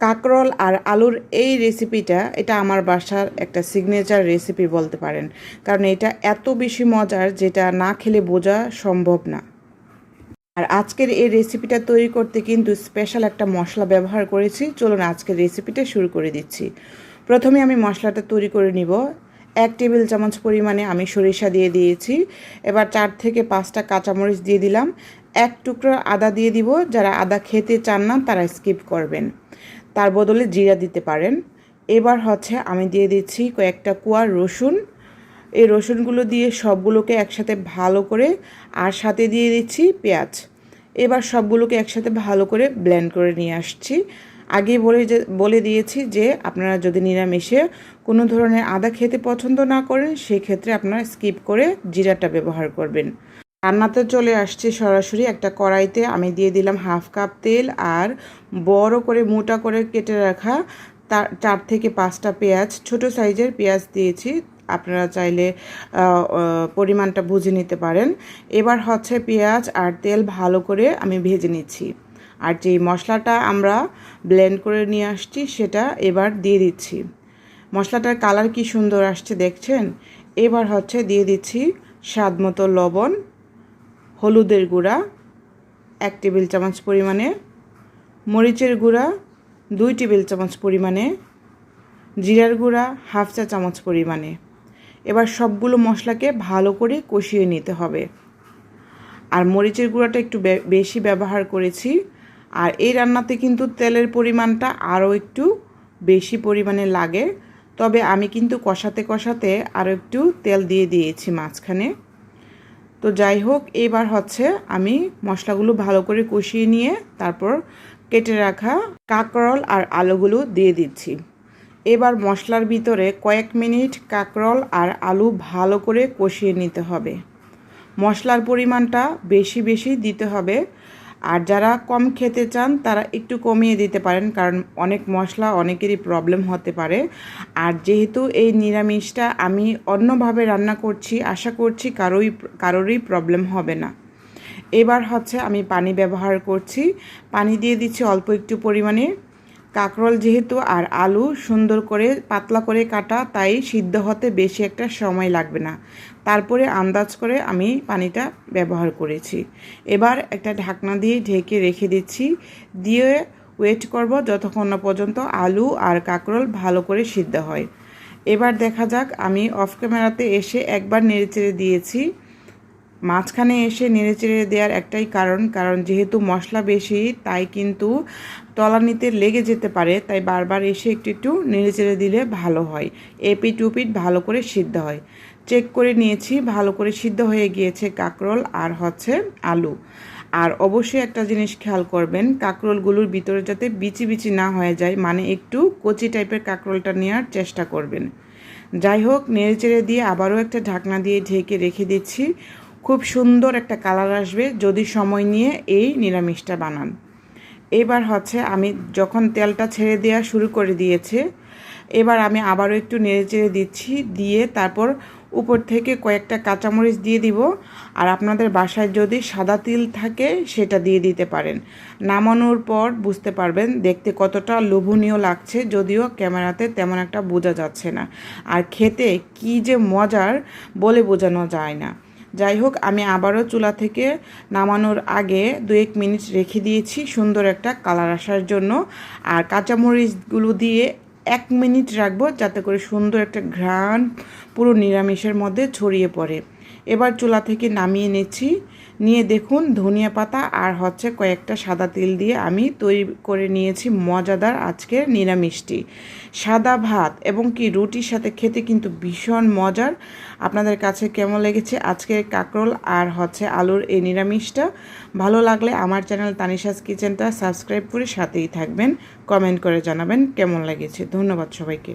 কাকরল আর আলুর এই রেসিপিটা এটা আমার বাসার একটা সিগনেচার রেসিপি বলতে পারেন। কারণ এটা এত বেশি মজার যেটা না খেলে বোঝা সম্ভব না। আর আজকের এই রেসিপিটা তৈরি করতে কিন্তু স্পেশাল একটা মশলা ব্যবহার করেছি। চলুন আজকের রেসিপিটা শুরু করে দিচ্ছি। প্রথমে আমি মশলাটা তৈরি করে নিব। এক টেবিল চামচ পরিমাণে আমি সরিষা দিয়ে দিয়েছি। এবার চার থেকে পাঁচটা কাঁচামরিচ দিয়ে দিলাম। এক টুকরো আদা দিয়ে দিব। যারা আদা খেতে চান না, তারা স্কিপ করবেন। তার বদলে জিরা দিতে পারেন। এবার হচ্ছে আমি দিয়ে দিচ্ছি কয়েকটা কুয়ার রসুন। এই রসুনগুলো দিয়ে সবগুলোকে একসাথে ভালো করে আর সাথে দিয়ে দিচ্ছি পেঁয়াজ। এবার সবগুলোকে একসাথে ভালো করে ব্লেন্ড করে নিয়ে আসছি। আগে বলে যে, বলে দিয়েছি যে, আপনারা যদি নিরামিষে কোনো ধরনের আদা খেতে পছন্দ না করেন, সেক্ষেত্রে আপনারা স্কিপ করে জিরাটা ব্যবহার করবেন। রান্নাতে চলে আসছে সরাসরি। একটা কড়াইতে আমি দিয়ে দিলাম হাফ কাপ তেল আর বড় করে মোটা করে কেটে রাখা তার চার থেকে পাঁচটা পেঁয়াজ। ছোট সাইজের পেঁয়াজ দিয়েছি। আপনারা চাইলে পরিমাণটা বুঝে নিতে পারেন। এবার হচ্ছে পেঁয়াজ আর তেল ভালো করে আমি ভেজে নিচ্ছি। আর যে মশলাটা আমরা ব্লেন্ড করে নিয়ে আসছি, সেটা এবার দিয়ে দিচ্ছি। মশলাটার কালার কি সুন্দর আসছে দেখছেন? এবার হচ্ছে দিয়ে দিচ্ছি স্বাদ মতো লবণ হলুদের গুঁড়া, এক টেবিল চামচ পরিমাণে, মরিচের গুঁড়া, দুই টেবিল চামচ পরিমাণে, জিরার গুঁড়া, হাফ চা চামচ পরিমাণে। এবার সবগুলো মশলাকে ভালো করে কষিয়ে নিতে হবে। আর মরিচের গুঁড়াটা একটু বেশি ব্যবহার করেছি। আর এই রান্নাতে কিন্তু তেলের পরিমাণটা আরও একটু বেশি পরিমাণে লাগে। তবে আমি কিন্তু কষাতে কষাতে আরও একটু তেল দিয়ে দিয়েছি মাঝখানে। তো যাই হোক, এবার হচ্ছে আমি মশলাগুলো ভালো করে কষিয়ে নিয়ে তারপর কেটে রাখা কাকরল আর আলুগুলো দিয়ে দিচ্ছি। এবার মশলার ভিতরে কয়েক মিনিট কাকরল আর আলু ভালো করে কষিয়ে নিতে হবে। মশলার পরিমাণটা বেশি বেশি দিতে হবে আর যারা কম খেতে চান, তারা একটু কমিয়ে দিতে পারেন, কারণ অনেক মশলা অনেকেরই প্রবলেম হতে পারে। আর যেহেতু এই নিরামিষটা আমি অন্যভাবে রান্না করছি, আশা করছি কারোই, কারোরই প্রবলেম হবে না। এবার হচ্ছে আমি পানি ব্যবহার করছি। পানি দিয়ে দিচ্ছি অল্প একটু পরিমাণে। কাঁকরোল যেহেতু আর আলু সুন্দর করে পাতলা করে কাটা, তাই সিদ্ধ হতে বেশি একটা সময় লাগবে না। তারপরে আন্দাজ করে আমি পানিটা ব্যবহার করেছি। এবার একটা ঢাকনা দিয়ে ঢেকে রেখে দিচ্ছি। দিয়ে ওয়েট করব যতক্ষণ না পর্যন্ত আলু আর কাঁকরোল ভালো করে সিদ্ধ হয়। এবার দেখা যাক, আমি অফ ক্যামেরাতে এসে একবার নেড়েচেড়ে দিয়েছি। মাঝখানে এসে নেড়েচেড়ে দেওয়ার একটাই কারণ কারণ যেহেতু মশলা বেশি, তাই কিন্তু তলানিতে লেগে যেতে পারে, তাই বারবার এসে একটু একটু নেড়েচেড়ে দিলে ভালো হয়। এপিট উপিট ভালো করে সিদ্ধ হয়। চেক করে নিয়েছি, ভালো করে সিদ্ধ হয়ে গিয়েছে কাকরোল আর হচ্ছে আলু। আর অবশ্যই একটা জিনিস খেয়াল করবেন, কাকরোলগুলোর ভিতরে যাতে বিচি বিচি না হয়ে যায় মানে একটু কচি টাইপের কাকরোলটা নেওয়ার চেষ্টা করবেন। যাই হোক, নেড়েচেড়ে দিয়ে আবারও একটা ঢাকনা দিয়ে ঢেকে রেখে দিচ্ছি। খুব সুন্দর একটা কালার আসবে যদি সময় নিয়ে এই নিরামিষটা বানান। এবার হচ্ছে আমি যখন তেলটা ছেড়ে দেওয়া শুরু করে দিয়েছে, এবার আমি আবারও একটু নেড়ে চেড়ে দিচ্ছি, দিয়ে তারপর উপর থেকে কয়েকটা কাঁচামরিচ দিয়ে দিব। আর আপনাদের বাসায় যদি সাদা তিল থাকে, সেটা দিয়ে দিতে পারেন। নামানোর পর বুঝতে পারবেন দেখতে কতটা লোভনীয় লাগছে, যদিও ক্যামেরাতে তেমন একটা বোঝা যাচ্ছে না। আর খেতে কি যে মজার বলে বোঝানো যায় না। যাই হোক আমি আবারও চুলা থেকে নামানোর আগে দু এক মিনিট রেখে দিয়েছি সুন্দর একটা কালার আসার জন্য। আর কাঁচামরিচগুলো দিয়ে এক মিনিট রাখব যাতে করে সুন্দর একটা ঘ্রাণ পুরো নিরামিষের মধ্যে ছড়িয়ে পড়ে। এবার চুলা থেকে নামিয়ে নিচ্ছি। নিয়ে দেখুন ধনিয়া পাতা আর হচ্ছে কয়েকটা সাদা তেল দিয়ে আমি তৈরি করে নিয়েছি মজাদার আজকের নিরামিষটি। সাদা ভাত এবং কি রুটির সাথে খেতে কিন্তু ভীষণ মজার। আপনাদের কাছে কেমন লেগেছে আজকের কাকরোল আর হচ্ছে আলুর এই নিরামিষটা? ভালো লাগলে আমার চ্যানেল তানিশাস কিচেনটা সাবস্ক্রাইব করে সাথেই থাকবেন। কমেন্ট করে জানাবেন কেমন লেগেছে। ধন্যবাদ সবাইকে।